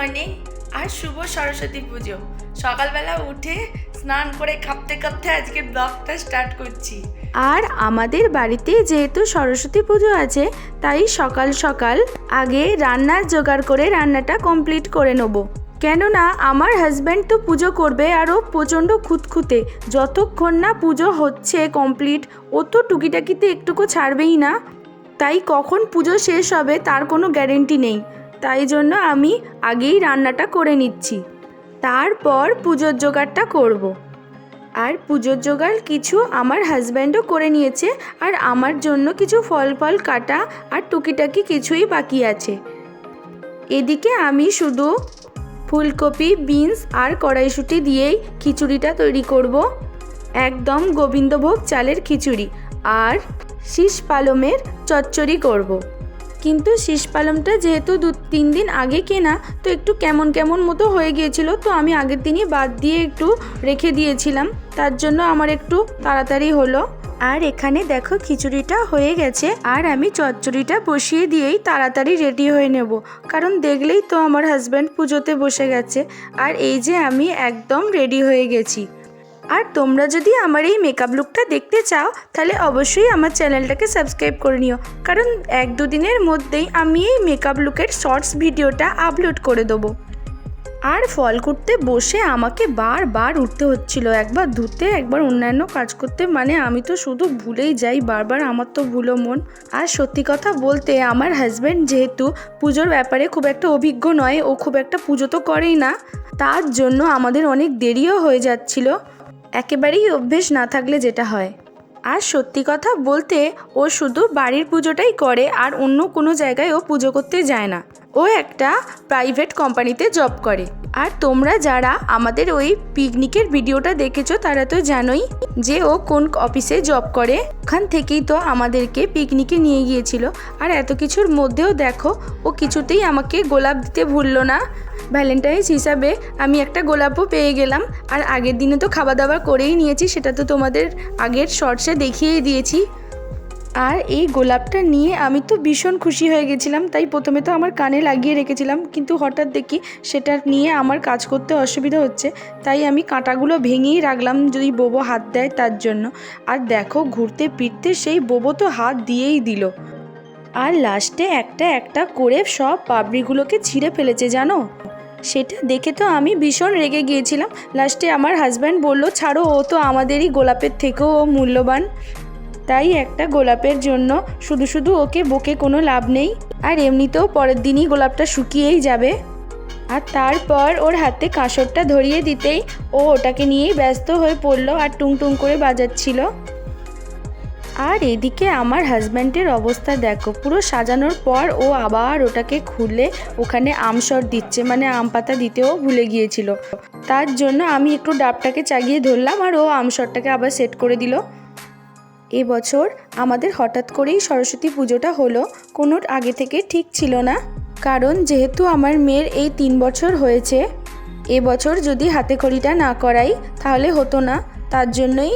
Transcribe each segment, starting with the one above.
Morning আর শুভ সরস্বতী পুজো। সকালবেলা উঠে স্নান করে কাঁপতে কাঁপতে আজকে ব্লগটা স্টার্ট করছি। আর আমাদের বাড়িতে যেহেতু সরস্বতী পুজো আছে, তাই সকাল সকাল আগে রান্নার জোগাড় করে রান্নাটা কমপ্লিট করে নেব। কেননা আমার হাজব্যান্ড তো পুজো করবে আর ও প্রচণ্ড খুঁতখুঁতে। যতক্ষণ না পুজো হচ্ছে কমপ্লিট ও তো টুকিটাকিতে একটুকু ছাড়বেই না। তাই কখন পুজো শেষ হবে তার কোনো গ্যারেন্টি নেই। তাই জন্য আমি আগেই রান্নাটা করে নিচ্ছি তারপর পুজোর জোগাড়টা করব। আর পুজোর জোগাড় কিছু আমার হাজব্যান্ডও করে নিয়েছে আর আমার জন্য কিছু ফল ফল কাটা আর টুকিটাকি কিছুই বাকি আছে এদিকে আমি শুধু ফুলকপি, বিনস আর কড়াইশুঁটি দিয়েই খিচুড়িটা তৈরি করব একদম গোবিন্দভোগ চালের খিচুড়ি আর শীষ পালমের চচ্চড়ি করব। কিন্তু শীষ পালমটা যেহেতু দু তিন দিন আগে কেনা, তো একটু কেমন কেমন মতো হয়ে গিয়েছিল, তো আমি আগের দিনই বাদ দিয়ে একটু রেখে দিয়েছিলাম। তার জন্য আমার একটু তাড়াতাড়ি হলো। আর এখানে দেখো খিচুড়িটা হয়ে গেছে, আর আমি চচ্চড়িটা বসিয়ে দিয়েই তাড়াতাড়ি রেডি হয়ে নেব। কারণ দেখলেই তো আমার হাজব্যান্ড পুজোতে বসে গেছে। আর এই যে আমি একদম রেডি হয়ে গেছি। আর তোমরা যদি আমার এই মেকআপ লুকটা দেখতে চাও, তাহলে অবশ্যই আমার চ্যানেলটাকে সাবস্ক্রাইব করে নিও। কারণ এক দুদিনের মধ্যেই আমি এই মেকআপ লুকের শর্টস ভিডিওটা আপলোড করে দেবো। আর ফল করতে বসে আমাকে বারবার উঠতে হচ্ছিল। একবার ধুতে, একবার অন্যান্য কাজ করতে মানে আমি তো শুধু ভুলেই যাই, বারবার আমার তো ভুলো মন। আর সত্যি কথা বলতে, আমার হাজব্যান্ড যেহেতু পুজোর ব্যাপারে খুব একটা অভিজ্ঞ নয়, ও খুব একটা পুজো তো করেই না, তার জন্য আমাদের অনেক দেরিও হয়ে যাচ্ছিল। একেবারেই অভ্যেস না থাকলে যেটা হয়। আর সত্যি কথা বলতে, ও শুধু বাড়ির পুজোটাই করে আর অন্য কোনো জায়গায় ও পুজো করতে যায় না। ও একটা প্রাইভেট কোম্পানিতে জব করে। আর তোমরা যারা আমাদের ওই পিকনিকের ভিডিওটা দেখেছ, তারা তো জানোই যে ও কোন অফিসে জব করে। ওখান থেকেই তো আমাদেরকে পিকনিকে নিয়ে গিয়েছিল। আর এত কিছুর মধ্যেও দেখো, ও কিছুতেই আমাকে গোলাপ দিতে ভুললো না। ভ্যালেন্টাইন্স হিসাবে আমি একটা গোলাপও পেয়ে গেলাম। আর আগের দিনে তো খাওয়া দাওয়া করেই নিয়েছি, সেটা তো তোমাদের আগের শর্টসে দেখিয়েই দিয়েছি। আর এই গোলাপটা নিয়ে আমি তো ভীষণ খুশি হয়ে গেছিলাম, তাই প্রথমে তো আমার কানে লাগিয়ে রেখেছিলাম, কিন্তু হঠাৎ দেখি সেটা নিয়ে আমার কাজ করতে অসুবিধা হচ্ছে, তাই আমি কাঁটাগুলো ভেঙেই রাখলাম যদি বোবো হাত দেয় তার জন্য। আর দেখো, ঘুরতে ফিরতে সেই বোবো তো হাত দিয়েই দিল। আর লাস্টে একটা একটা করে সব পাবড়িগুলোকে ছিঁড়ে ফেলেছে, জানো? সেটা দেখে তো আমি ভীষণ রেগে গিয়েছিলাম। লাস্টে আমার হাজব্যান্ড বলল, ছাড়ো, ও তো আমাদেরই গোলাপের থেকেও ও মূল্যবান। তাই একটা গোলাপের জন্য শুধু শুধু ওকে বকে কোনো লাভ নেই। আর এমনিতেও পরের দিনই গোলাপটা শুকিয়েই যাবে। আর তারপর ওর হাতে কাঁসরটা ধরিয়ে দিতেই ও ওটাকে নিয়েই ব্যস্ত হয়ে পড়ল আর টুং টুং করে বাজাচ্ছিল। আর এদিকে আমার হাজব্যান্ডের অবস্থা দেখো, পুরো সাজানোর পর ও আবার ওটাকে খুলে ওখানে আমসর দিচ্ছে মানে আম পাতা দিতেও ভুলে গিয়েছিল। তার জন্য আমি একটু ডাবটাকে চাগিয়ে ধরলাম আর ও আমসরটাকে আবার সেট করে দিল। এবছর আমাদের হঠাৎ করেই সরস্বতী পুজোটা হলো কোনো আগে থেকে ঠিক ছিল না। কারণ যেহেতু আমার মেয়ের এই তিন বছর হয়েছে এবছর যদি হাতে খড়িটা না করাই তাহলে হতো না। তার জন্যই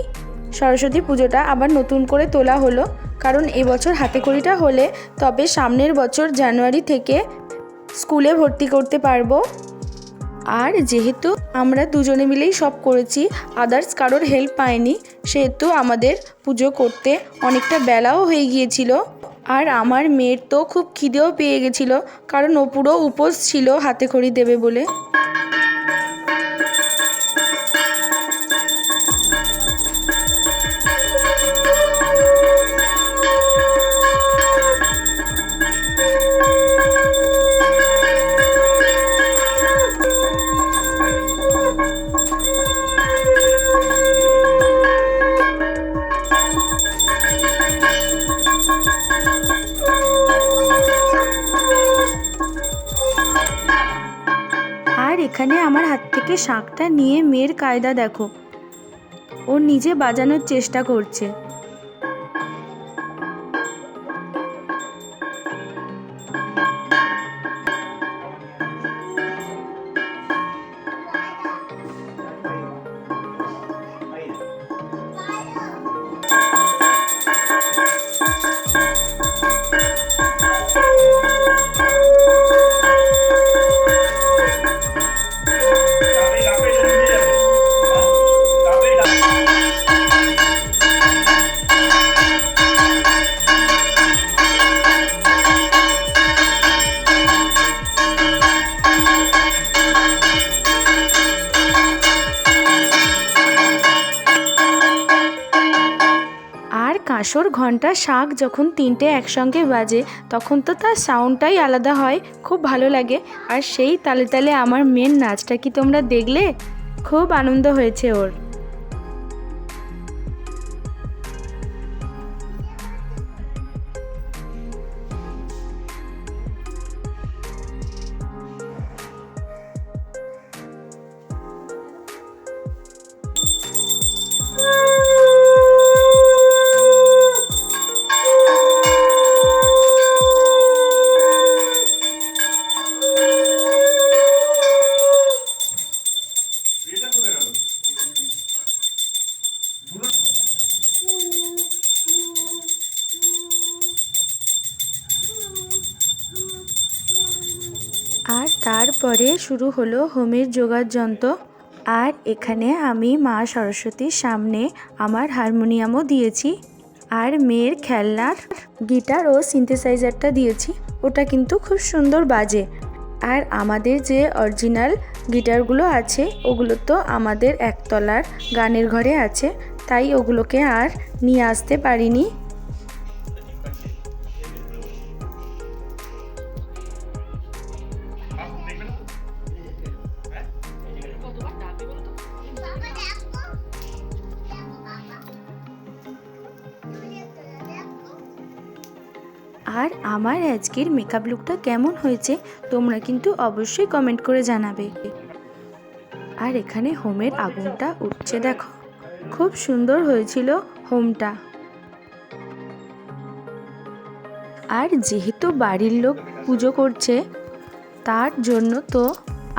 সরস্বতী পুজোটা আবার নতুন করে তোলা হলো। কারণ এবছর হাতে খড়িটা হলে তবে সামনের বছর জানুয়ারি থেকে স্কুলে ভর্তি করতে পারব। আর যেহেতু আমরা দুজনে মিলেই সব করেছি আদার্স কারোর হেল্প পাইনি, সেহেতু আমাদের পুজো করতে অনেকটা বেলাও হয়ে গিয়েছিল। আর আমার মেয়ের তো খুব খিদেও পেয়ে গেছিল, কারণ ও পুরো উপোস ছিল হাতে খড়ি দেবে বলে। এখানে আমার হাত থেকে শাঁখটা নিয়ে মেয়ের কায়দা দেখো। ও নিজে বাজানোর চেষ্টা করছে। বাঁশর ঘণ্টা শাঁখ যখন তিনটে একসঙ্গে বাজে, তখন তো তার সাউন্ডটাই আলাদা হয়। খুব ভালো লাগে। আর সেই তালে তালে আমার মেন নাচটা কি তোমরা দেখলে? খুব আনন্দ হয়েছে ওর। শুরু হলো হোমের যোগার যন্ত্র। আর এখানে আমি মা সরস্বতীর সামনে আমার হারমোনিয়ামও দিয়েছি। আর মেয়ের খেলনার গিটার ও সিনথেসাইজারটা দিয়েছি। ওটা কিন্তু খুব সুন্দর বাজে। আর আমাদের যে অরিজিনাল গিটারগুলো আছে, ওগুলো তো আমাদের একতলার গানের ঘরে আছে। তাই ওগুলোকে আর নিয়ে আসতে পারিনি। আমার আজকের মেকআপ লুকটা কেমন হয়েছে তোমরা কিন্তু অবশ্যই কমেন্ট করে জানাবে। আর এখানে হোমের আগুনটা উঠছে দেখো, খুব সুন্দর হয়েছিল হোমটা। আর যেহেতু বাড়ির লোক পুজো করছে, তার জন্য তো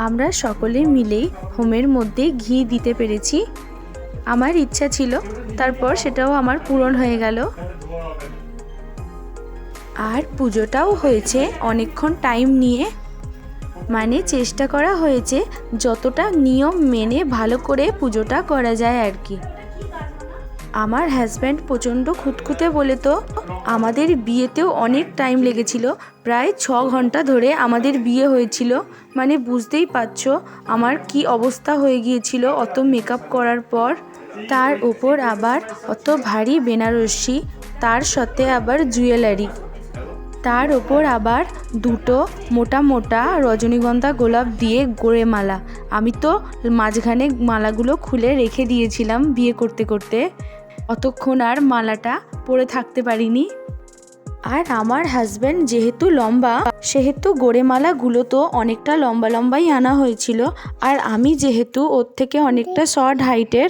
আমরা সকলে মিলেই হোমের মধ্যে ঘি দিতে পেরেছি। আমার ইচ্ছা ছিল, তারপর সেটাও আমার পূরণ হয়ে গেল। আর পুজোটাও হয়েছে। অনেকক্ষণ টাইম নিয়ে। মানে চেষ্টা করা হয়েছে যতটা নিয়ম মেনে ভালো করে পুজোটা করা যায় আর কি। আমার হাজব্যান্ড প্রচণ্ড খুঁতখুঁতে বলে তো, আমাদের বিয়েতেও অনেক টাইম লেগেছিল। প্রায় ছ ঘণ্টা ধরে আমাদের বিয়ে হয়েছিল। মানে বুঝতেই পারছ, আমার কি অবস্থা হয়ে গিয়েছিল অত মেকআপ করার পর। তার ওপর আবার অত ভারী বেনারসি, তার সাথে আবার জুয়েলারি তার ওপর আবার দুটো মোটা মোটা রজনীগন্ধা গোলাপ দিয়ে গোড়ে মালা। আমি তো মাঝখানে মালাগুলো খুলে রেখে দিয়েছিলাম বিয়ে করতে করতে। অতক্ষণ আর মালাটা পরে থাকতে পারিনি। আর আমার হাজব্যান্ড যেহেতু লম্বা, সেহেতু গোড়ে মালাগুলো তো অনেকটা লম্বা লম্বাই আনা হয়েছিল। আর আমি যেহেতু ওর থেকে অনেকটা শর্ট হাইটের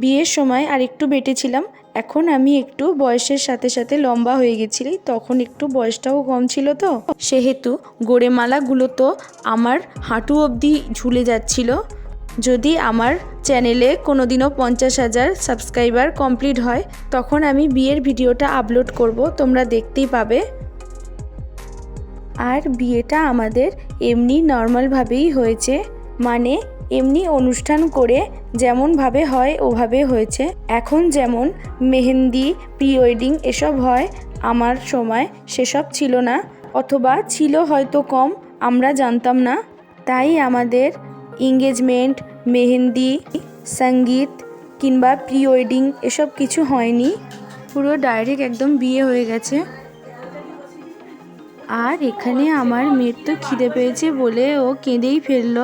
বিয়ের সময় আর একটু বেটেছিলাম এখন আমি একটু বয়সের সাথে সাথে লম্বা হয়ে গেছিলি, তখন একটু বয়সটাও কম ছিল তো। সেহেতু গোড়েমালাগুলো তো আমার হাঁটু অবধি ঝুলে যাচ্ছিল। যদি আমার চ্যানেলে কোনো দিনও পঞ্চাশ হাজার সাবস্ক্রাইবার কমপ্লিট হয়, তখন আমি বিয়ের ভিডিওটা আপলোড করব, তোমরা দেখতেই পাবে। আর বিয়েটা আমাদের এমনি নর্মালভাবেই হয়েছে মানে এমনি অনুষ্ঠান করে যেমনভাবে হয়, ওভাবে হয়েছে। এখন যেমন মেহেন্দি প্রি ওয়েডিং এসব হয়, আমার সময় সেসব ছিল না। অথবা ছিল হয়তো কম, আমরা জানতাম না। তাই আমাদের এঙ্গেজমেন্ট মেহেন্দি, সংগীত কিংবা প্রি ওয়েডিং এসব কিছু হয়নি। পুরো ডাইরেক্ট একদম বিয়ে হয়ে গেছে। আর এখানে আমার মেয়ের তো খিদে পেয়েছে বলে ও কেঁদেই ফেলল।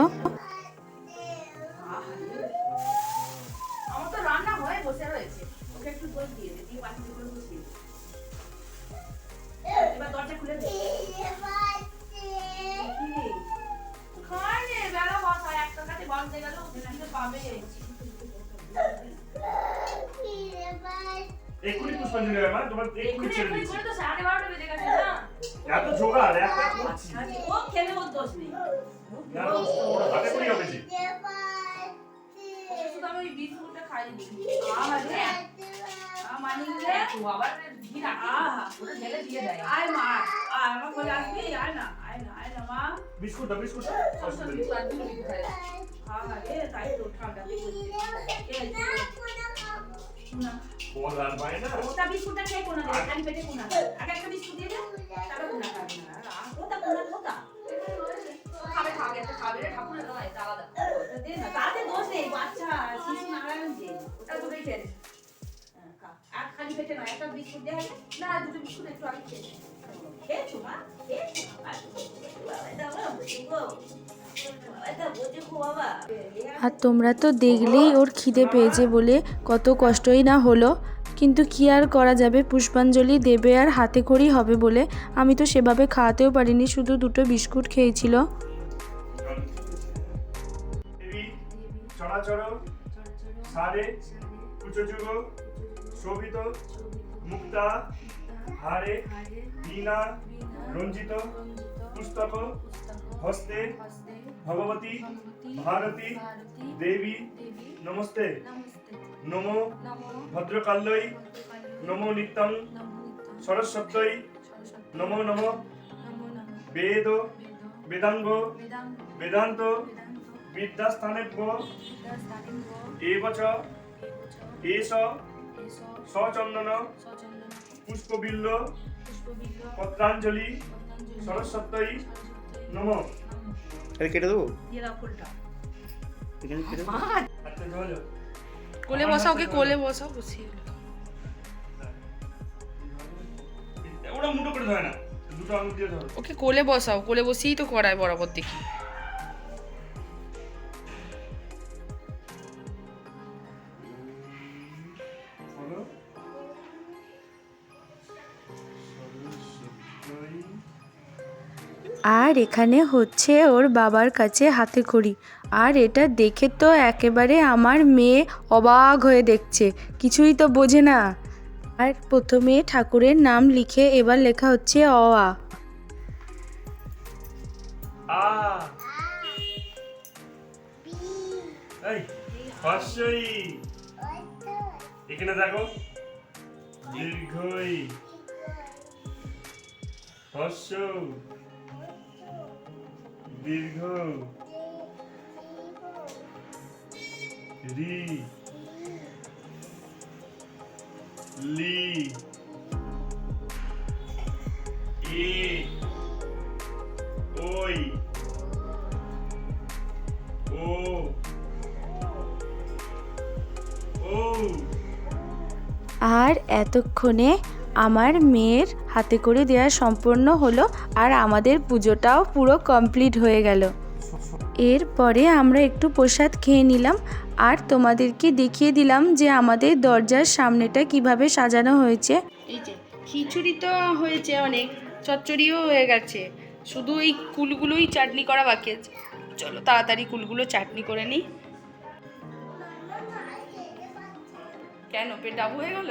এক্ষুনি পুষ্পাঞ্জলি হবে মা তোমার এক্ষুনি এক্ষুনি ছেড়ে এক্ষুনি দিচ্ছি করে তো সাড়ে বারোটা বেজে গেছে না এত জোগাড় একটা করছি ও খেলে ওর দোষ নেই না, হাতে করি হবে জি শুধু আমি ওই বিস্কুটটা খাইনি আরে মানি রে তো আবার ঘিরা আহা ওটা ঢেলে দিয়ে দেয় আয় মা আয় আমার কোলে আসবি আয় না আয় না আয় না মা বিস্কুট দাও বিস্কুট দাও। সব কিছু আর দুটো দিতে হয় আহা রে তাই তো ঠান্ডা দেখে এই না বল আর পায় না? ওটা বিস্কুটটা খেয়ে কোনা দে খালি পেটে কোনা আগে একটা বিস্কুট দিয়ে দে তারপর কোনা খাবে। না ওটা কোনা। ওটা খাবে খাবে একটা খাবে রে ঠাকুরের নয় আলাদা। দে না তাতে দোষ নেই বাচ্চা শিশু নারায়ণ যে ওটা তোকেই খেয়ে দে। হ্যাঁ। আর খালি পেটে নয় একটা বিস্কুট দেওয়া হবে না দুটো বিস্কুট একটু আগে খেয়ে। আর তোমরা তো দেখলেই ওর খিদে পেয়েছে বলে কত কষ্টই না হলো। কিন্তু কি আর করা যাবে? পুষ্পাঞ্জলি দেবে আর হাতে করেই হবে বলে আমি তো সেভাবে খাওয়াতেও পারিনি, শুধু দুটো বিস্কুট খেয়েছিল। মুক্তা, হারে বীণা রঞ্জিত, পুস্তক, হস্তে, ভগবতী, ভারতী, দেবী, নমস্তে। নমো ভদ্রকাল্যই নমো নিত্যং সরস্বত্যই নমো নমো। বেদ, বেদাঙ্গ, বেদান্ত, বিদ্যাস্থানেভ্য, এবচ এষ সচন্দন, পুষ্পবিল্ল পত্রাঞ্জলি সরস্বতী নম। এটা কেটে দেবো? আচ্ছা কোলে বসাও ওকে কোলে বসাও বসিয়ে ওটা মুটো করে ধরে না। দুটো আঙুল দিয়ে ধরো। ওকে কোলে বসাও। কোলে বসিয়েই তো করায় বরাবর দেখি। আর এখানে হচ্ছে ওর বাবার কাছে হাতে খড়ি। আর এটা দেখে তো একেবারে আমার মেয়ে অবাক হয়ে দেখছে। কিছুই তো বোঝে না। আর প্রথমে ঠাকুরের নাম লিখে এবার লেখা হচ্ছে অ, আ। দেখো। দীর্ঘ। রি। লি। এ। ওই। ও। আর এতক্ষণে আমার মেয়ের হাতে করে দেওয়া সম্পূর্ণ হলো আর আমাদের পুজোটাও পুরো কমপ্লিট হয়ে গেল। এরপরে আমরা একটু প্রসাদ খেয়ে নিলাম আর তোমাদেরকে দেখিয়ে দিলাম যে আমাদের দরজার সামনেটা কীভাবে সাজানো হয়েছে। এই যে, খিচুড়ি তো হয়েছে অনেক, চচ্চড়িও হয়ে গেছে। শুধু এই কুলগুলোই চাটনি করা বাকি আছে। চলো তাড়াতাড়ি কুলগুলো চাটনি করে নিই। কেন, পেট হয়ে গেল?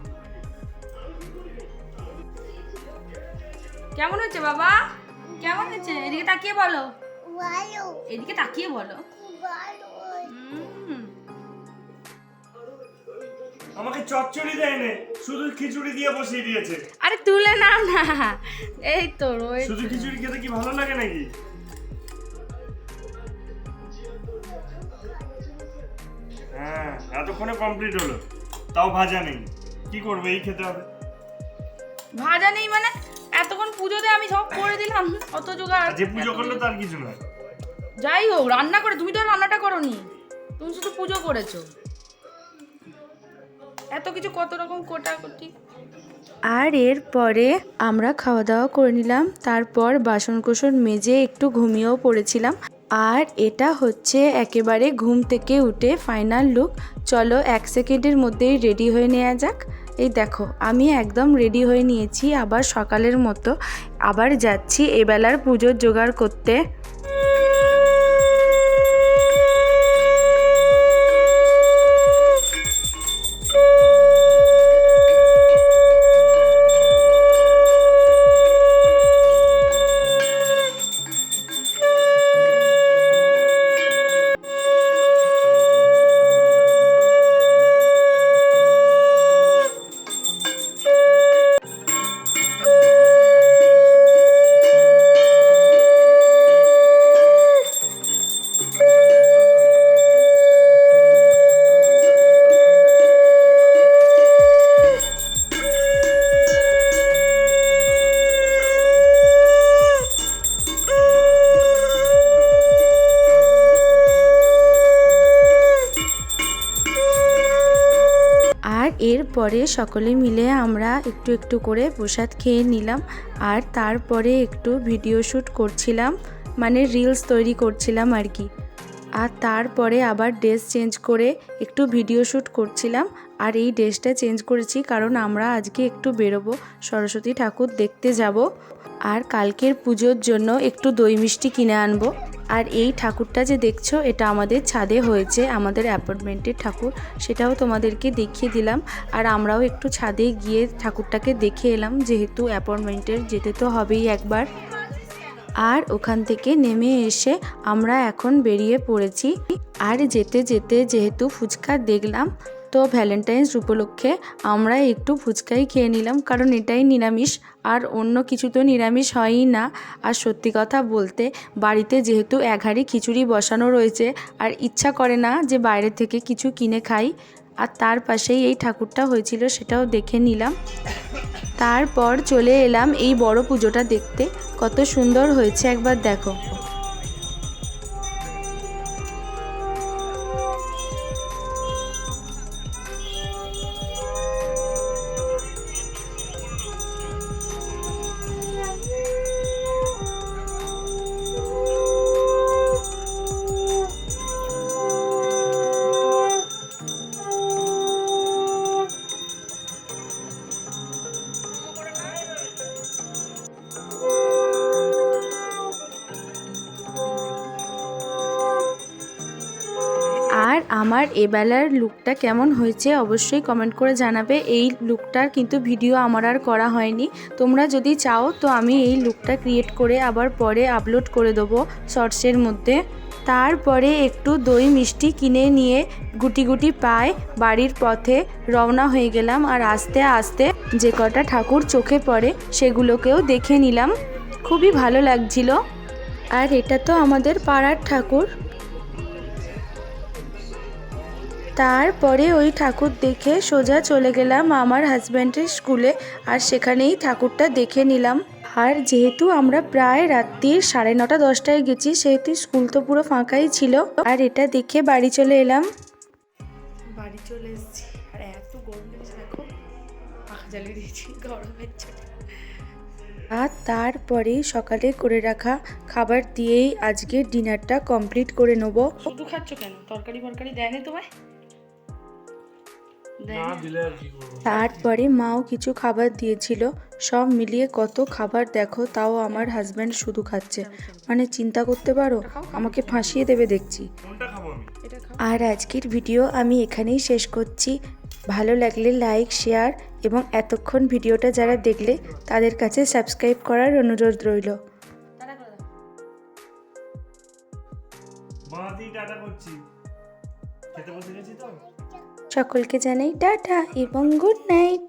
কেমন হয়েছে বাবা? কেমন হয়েছে? এদিকে তাকিয়ে বলো। এদিকে তাকিয়ে বলো। আমাকে চচ্চড়ি দেয়নি শুধু খিচুড়ি দিয়ে বসিয়ে দিয়েছে। আরে তুলে নাও না। এই তো রয়েছে। শুধু খিচুড়ি খেতে কি ভালো লাগে নাকি? হ্যাঁ এতক্ষণে কমপ্লিট হলো। তাও ভাজা নেই। কি করবে? এই খেতে হবে। ভাজা নেই মানে এতক্ষণ পুজোতে আমি সব করে দিলাম অত জোগাড়। আর যে পুজো করল তার কিছু নয়। যাই হোক রান্না করে তুমি তো আর রান্নাটা করনি। তুমি শুধু পুজো করেছ। এত কিছু কত রকম কোটাকুটি। আর এরপরে আমরা খাওয়া দাওয়া করে নিলাম তারপর বাসন কোসন মেজে একটু ঘুমিয়েও পড়েছিলাম। আর এটা হচ্ছে একেবারে ঘুম থেকে উঠে ফাইনাল লুক চলো এক সেকেন্ডের মধ্যেই রেডি হয়ে নেওয়া যাক। এই দেখো, আমি একদম রেডি হয়ে নিয়েছি, আবার সকালের মতো আবার যাচ্ছি এবেলার পুজোর জোগাড় করতে। এরপরে সকলে মিলে আমরা একটু একটু করে প্রসাদ খেয়ে নিলাম আর তারপরে একটু ভিডিও শ্যুট করছিলাম মানে রিলস তৈরি করছিলাম আর কি। আর তারপরে আবার ড্রেস চেঞ্জ করে একটু ভিডিও শ্যুট করছিলাম আর এই ড্রেসটা চেঞ্জ করেছি কারণ আমরা আজকে একটু বেরোবো, সরস্বতী ঠাকুর দেখতে যাব আর কালকের পুজোর জন্য একটু দই মিষ্টি কিনে আনব। আর এই ঠাকুরটা যে দেখছ, এটা আমাদের ছাদে হয়েছে, আমাদের অ্যাপার্টমেন্টের ঠাকুর। সেটাও তোমাদেরকে দেখিয়ে দিলাম। আর আমরাও একটু ছাদে গিয়ে ঠাকুরটাকে দেখে এলাম, যেহেতু অ্যাপার্টমেন্টের যেতে তো হবেই একবার। আর ওখান থেকে নেমে এসে আমরা এখন বেরিয়ে পড়েছি। আর যেতে যেতে যেহেতু ফুচকা দেখলাম তো ভ্যালেন্টাইন্স উপলক্ষে আমরা একটু ফুচকাই খেয়ে নিলাম, কারণ এটাই নিরামিষ। আর অন্য কিছু তো নিরামিষ হয়ই না। আর সত্যি কথা বলতে, বাড়িতে যেহেতু এক হাঁড়ি খিচুড়ি বসানো রয়েছে, আর ইচ্ছা করে না যে বাইরে থেকে কিছু কিনে খাই, আর তার পাশেই এই ঠাকুরটা হয়েছিল সেটাও দেখে নিলাম। তারপর চলে এলাম এই বড় পুজোটা দেখতে। কত সুন্দর হয়েছে, একবার দেখো। আমার এবেলার লুকটা কেমন হয়েছে অবশ্যই কমেন্ট করে জানাবে। এই লুকটার কিন্তু ভিডিও আমার আর করা হয়নি। তোমরা যদি চাও তো আমি এই লুকটা ক্রিয়েট করে আবার পরে আপলোড করে দেবো শর্টসের মধ্যে। তারপরে একটু দই মিষ্টি কিনে নিয়ে গুটি গুটি পায়ে বাড়ির পথে রওনা হয়ে গেলাম আর আস্তে আস্তে যে কটা ঠাকুর চোখে পড়ে সেগুলোকেও দেখে নিলাম। খুবই ভালো লাগছিল। আর এটা তো আমাদের পাড়ার ঠাকুর। তারপরে ওই ঠাকুর দেখে সোজা চলে গেলাম আমার হাজব্যান্ডের স্কুলে আর সেখানেই ঠাকুরটা দেখে নিলাম। আর যেহেতু আমরা প্রায় রাত্রির সাড়ে নটা দশটায় গেছি সেহেতু স্কুল তো পুরো ফাঁকাই ছিল। আর এটা দেখে বাড়ি চলে এলাম। বাড়ি চলে এসেছি। আর এত গরম লেগেছে দেখো। পাখা জ্বালিয়ে দিয়েছি গরমের জন্য আর তারপরে সকালে করে রাখা খাবার দিয়েই আজকে ডিনারটা কমপ্লিট করে নেব। শুধু খাচ্ছ কেন? তরকারি ফরকারি দেয়নি তোমায়? তারপরে মাও কিছু খাবার দিয়েছিল সব মিলিয়ে কত খাবার দেখো তাও আমার হাজব্যান্ড শুধু খাচ্ছে। মানে চিন্তা করতে পারো? আমাকে ফাঁসিয়ে দেবে দেখছি। কোনটা খাব আমি? এটা খাও। আর আজকের ভিডিও আমি এখানেই শেষ করছি। ভালো লাগলে লাইক শেয়ার এবং এতক্ষণ ভিডিওটা যারা দেখলে তাদের কাছে সাবস্ক্রাইব করার অনুরোধ রইল। টাটা করে মাদি টাটা করছি। সকলকে জানাই টাটা এবং গুড নাইট।